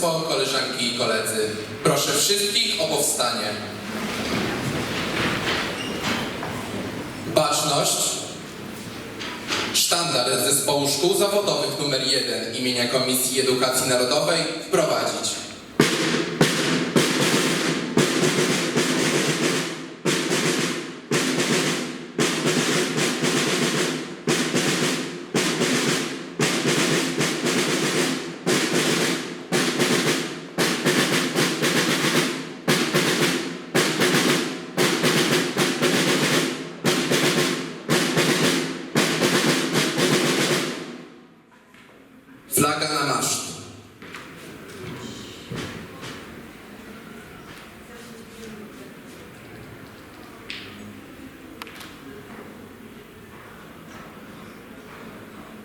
Państwo, koleżanki i koledzy, proszę wszystkich o powstanie. Baczność. Sztandar Zespołu Szkół Zawodowych nr 1 imienia Komisji Edukacji Narodowej wprowadzić.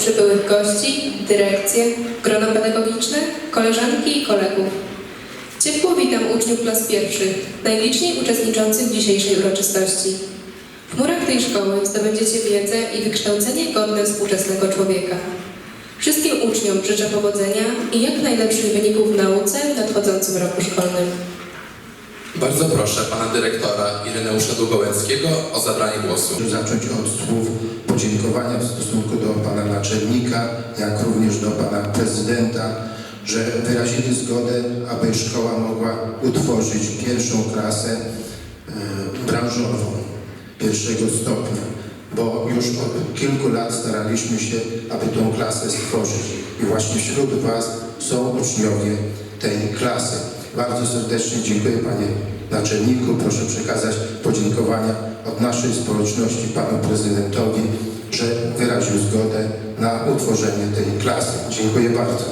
Przybyłych gości, dyrekcję, grono pedagogiczne, koleżanki i kolegów. Ciepło witam uczniów klas pierwszych, najliczniej uczestniczących w dzisiejszej uroczystości. W murach tej szkoły zdobędziecie wiedzę i wykształcenie godne współczesnego człowieka. Wszystkim uczniom życzę powodzenia i jak najlepszych wyników w nauce w nadchodzącym roku szkolnym. Bardzo proszę pana dyrektora Ireneusza Długołęckiego o zabranie głosu. Chcę zacząć od słów podziękowania w stosunku do pana naczelnika, jak również do pana prezydenta, że wyrazili zgodę, aby szkoła mogła utworzyć pierwszą klasę e, branżową pierwszego stopnia, bo już od kilku lat staraliśmy się, aby tą klasę stworzyć i właśnie wśród was są uczniowie tej klasy. Bardzo serdecznie dziękuję panie naczelniku. Proszę przekazać podziękowania od naszej społeczności panu prezydentowi, że wyraził zgodę na utworzenie tej klasy. Dziękuję bardzo.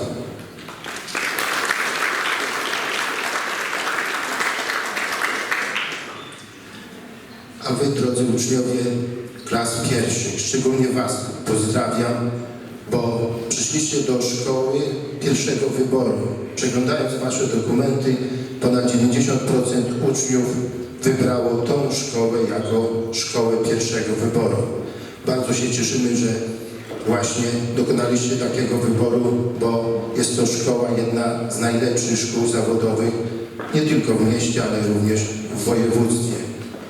A wy, drodzy uczniowie klas pierwszych, szczególnie was pozdrawiam, bo przyszliście do szkoły pierwszego wyboru. Przeglądając wasze dokumenty, ponad 90% uczniów wybrało tą szkołę jako szkołę pierwszego wyboru. Bardzo się cieszymy, że właśnie dokonaliście takiego wyboru, bo jest to szkoła jedna z najlepszych szkół zawodowych, nie tylko w mieście, ale również w województwie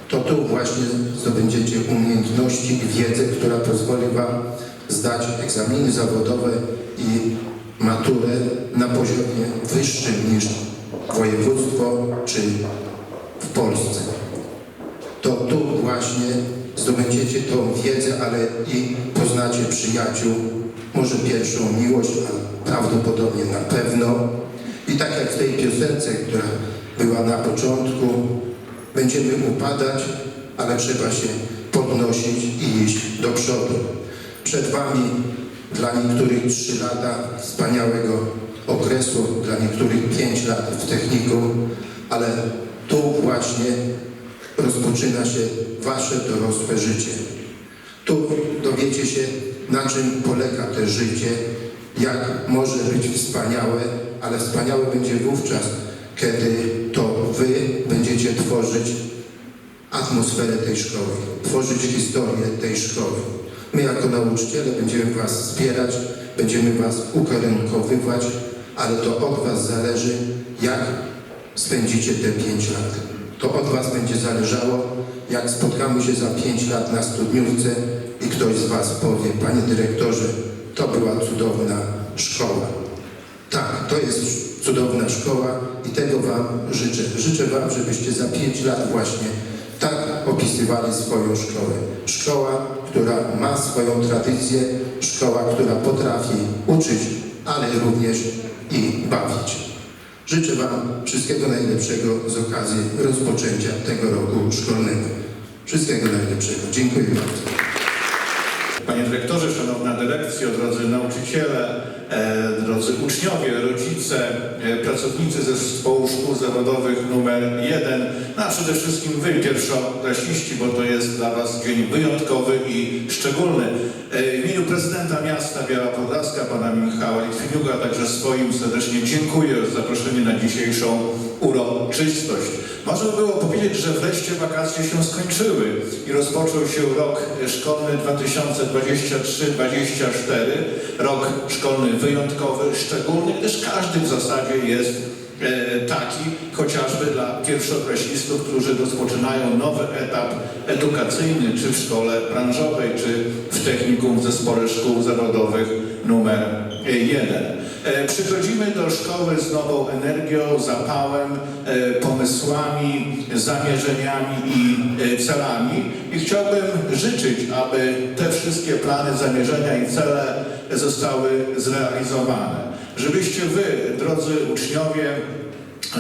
to tu właśnie zdobędziecie umiejętności i wiedzę, która pozwoli Wam zdać egzaminy zawodowe i maturę na poziomie wyższym niż województwo czy w Polsce. To tu właśnie zdobędziecie tą wiedzę, ale i poznacie przyjaciół, może pierwszą miłość, a prawdopodobnie na pewno. I tak jak w tej piosence, która była na początku, Będziemy upadać, ale trzeba się podnosić i iść do przodu. Przed Wami dla niektórych trzy lata wspaniałego okresu, dla niektórych pięć lat w technikum, ale tu właśnie rozpoczyna się Wasze dorosłe życie. Tu dowiecie się, na czym polega to życie, jak może być wspaniałe, ale wspaniałe będzie wówczas, kiedy to wy będziecie tworzyć atmosferę tej szkoły, tworzyć historię tej szkoły. My jako nauczyciele będziemy Was wspierać, będziemy Was ukierunkowywać, ale to od Was zależy, jak spędzicie te pięć lat. To od Was będzie zależało, jak spotkamy się za pięć lat na studniówce i ktoś z Was powie, Panie Dyrektorze, to była cudowna szkoła. Tak, to jest cudowna szkoła i tego Wam życzę. Życzę Wam, żebyście za pięć lat właśnie tak opisywali swoją szkołę. Szkoła, która ma swoją tradycję, szkoła, która potrafi uczyć, ale również i bawić. Życzę Wam wszystkiego najlepszego z okazji rozpoczęcia tego roku szkolnego. Wszystkiego najlepszego. Dziękuję bardzo. Panie dyrektorze, szanowna dyrekcjo, drodzy nauczyciele, e, drodzy uczniowie, rodzice, e, pracownicy zespołu szkół zawodowych numer 1, no a przede wszystkim wy, pierwszoklasiści, bo to jest dla was dzień wyjątkowy i szczególny. E, w imieniu prezydenta miasta Biała Podlaska, pana Michała Litwiniuka, także swoim serdecznie dziękuję za zaproszenie na dzisiejszą uroczystość. Można by było powiedzieć, że wreszcie wakacje się skończyły i rozpoczął się rok szkolny 2023-2024, rok szkolny wyjątkowy, szczególny, gdyż każdy w zasadzie jest e, taki, chociażby dla pierwszoklasistów, którzy rozpoczynają nowy etap edukacyjny, czy w szkole branżowej, czy w technikum w zespole szkół zawodowych numer 1. E, Przychodzimy do szkoły z nową energią, zapałem, e, pomysłami, zamierzeniami i e, celami i chciałbym życzyć, aby te wszystkie plany, zamierzenia i cele zostały zrealizowane. Żebyście wy, drodzy uczniowie,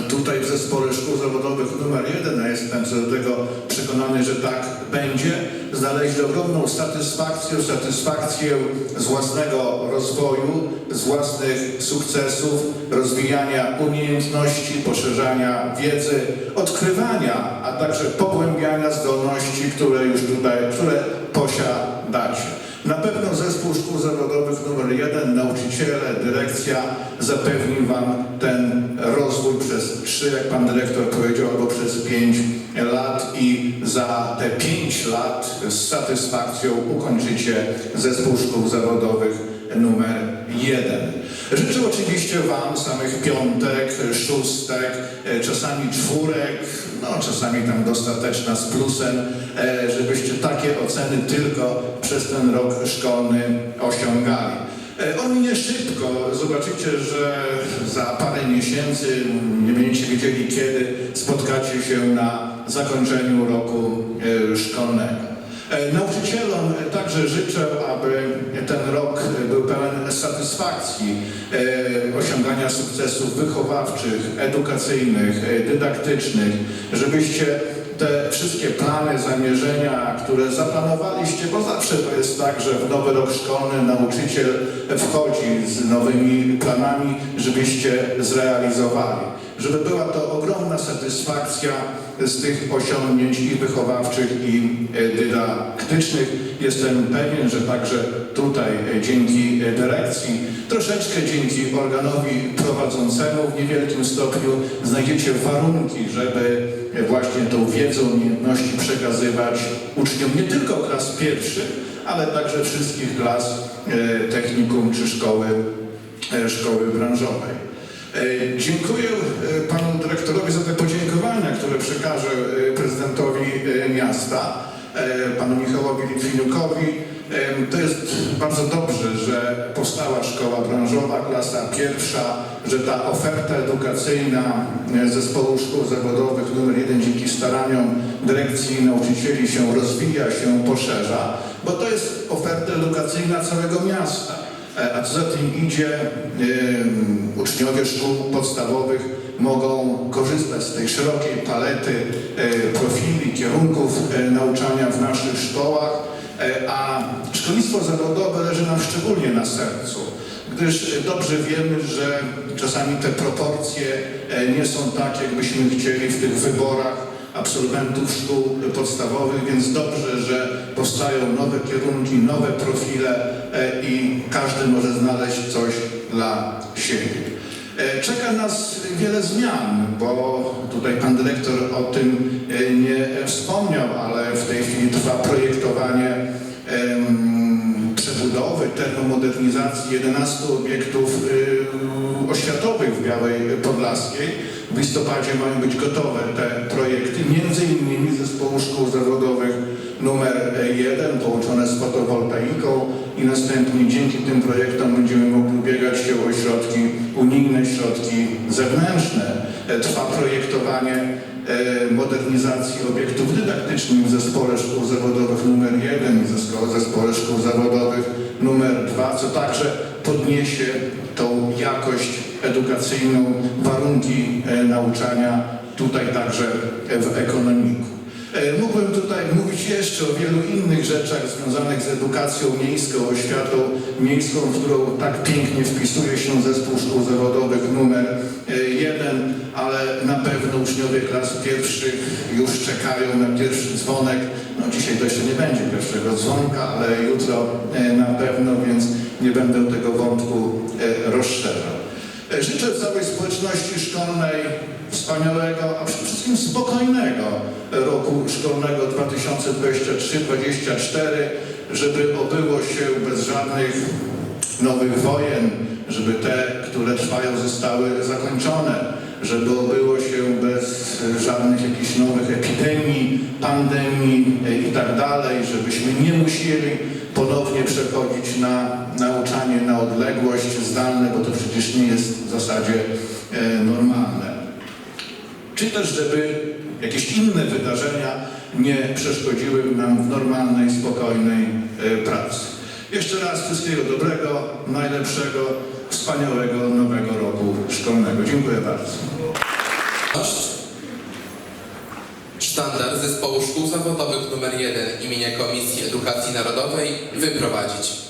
Tutaj w zespole szkół zawodowych numer jeden, a jestem co do tego przekonany, że tak będzie, znaleźli ogromną satysfakcję, satysfakcję z własnego rozwoju, z własnych sukcesów, rozwijania umiejętności, poszerzania wiedzy, odkrywania, a także pogłębiania zdolności, które już tutaj, które posiadacie. Na pewno zespół szkół zawodowych numer jeden, nauczyciele, dyrekcja zapewni Wam ten rozwój przez trzy, jak Pan Dyrektor powiedział, albo przez pięć lat i za te pięć lat z satysfakcją ukończycie zespół szkół zawodowych numer jeden. Życzę oczywiście Wam samych piątek, szóstek, e, czasami czwórek, no czasami tam dostateczna z plusem, e, żebyście takie oceny tylko przez ten rok szkolny osiągali. E, On minie szybko. Zobaczycie, że za parę miesięcy, nie będziecie wiedzieli kiedy, spotkacie się na zakończeniu roku szkolnego. E, Nauczycielom także życzę, aby ten rok był pełen satysfakcji, e, osiągania sukcesów wychowawczych, edukacyjnych, e, dydaktycznych, żebyście te wszystkie plany, zamierzenia, które zaplanowaliście, bo zawsze to jest tak, że w nowy rok szkolny nauczyciel wchodzi z nowymi planami, żebyście zrealizowali. Żeby była to ogromna satysfakcja z tych osiągnięć i wychowawczych, i dydaktycznych. Jestem pewien, że także tutaj e, dzięki e, dyrekcji, troszeczkę dzięki organowi prowadzącemu w niewielkim stopniu znajdziecie warunki, żeby właśnie tą wiedzę, umiejętności przekazywać uczniom nie tylko klas pierwszych, ale także wszystkich klas e, technikum czy szkoły, e, szkoły branżowej. E, Dziękuję e, panu dyrektorowi za te podziękowania, które przekażę e, prezydentowi e, miasta, e, panu Michałowi Litwiniukowi. To jest bardzo dobrze, że powstała szkoła branżowa, klasa pierwsza, że ta oferta edukacyjna e, zespołu szkół zawodowych numer jeden dzięki staraniom dyrekcji i nauczycieli się rozwija, się poszerza, bo to jest oferta edukacyjna całego miasta. E, A co za tym idzie, uczniowie szkół podstawowych mogą korzystać z tej szerokiej palety e, profili, kierunków nauczania w naszych szkołach, a szkolnictwo zawodowe leży nam szczególnie na sercu, gdyż dobrze wiemy, że czasami te proporcje e, nie są tak, jakbyśmy chcieli w tych wyborach absolwentów szkół podstawowych, więc dobrze, że powstają nowe kierunki, nowe profile e, i każdy może znaleźć coś dla siebie. E, Czeka nas wiele zmian, bo tutaj pan dyrektor o tym e, nie wspomniał, ale w tej chwili trwa projektowanie przebudowy, termomodernizacji 11 obiektów y, oświatowych w Białej Podlaskiej. W listopadzie mają być gotowe te projekty, między innymi zespołu szkół zawodowych numer 1 połączone z fotowoltaiką i następnie dzięki tym projektom będziemy mogli ubiegać się o środki unijne, środki zewnętrzne. E, Trwa projektowanie e, modernizacji obiektów dydaktycznych w Zespole Szkół Zawodowych numer 1 i w zespo- Zespole Szkół Zawodowych numer 2, co także podniesie tą jakość edukacyjną, warunki e, nauczania tutaj także w ekonomiku. Mógłbym tutaj jeszcze o wielu innych rzeczach związanych z edukacją miejską, oświatą miejską, w którą tak pięknie wpisuje się zespół szkół zawodowych numer e, jeden, ale na pewno uczniowie klas pierwszych już czekają na pierwszy dzwonek. No dzisiaj to jeszcze nie będzie pierwszego dzwonka, ale jutro e, na pewno, więc nie będę tego wątku e, rozszerzał. Życzę całej społeczności szkolnej wspaniałego, a przede wszystkim spokojnego roku szkolnego 2023-2024, żeby obyło się bez żadnych nowych wojen, żeby te, które trwają, zostały zakończone, żeby obyło się bez żadnych jakichś nowych epidemii, pandemii e, i tak żebyśmy nie musieli ponownie przechodzić na nauczanie na odległość zdalne, bo to przecież nie jest w zasadzie e, normalne. Czy też, żeby jakieś inne wydarzenia nie przeszkodziły nam w normalnej, spokojnej e, pracy. Jeszcze raz wszystkiego dobrego, najlepszego, wspaniałego nowego roku szkolnego. Dziękuję bardzo. Sztandar Zespołu Szkół Zawodowych nr 1 imienia Komisji Edukacji Narodowej wyprowadzić.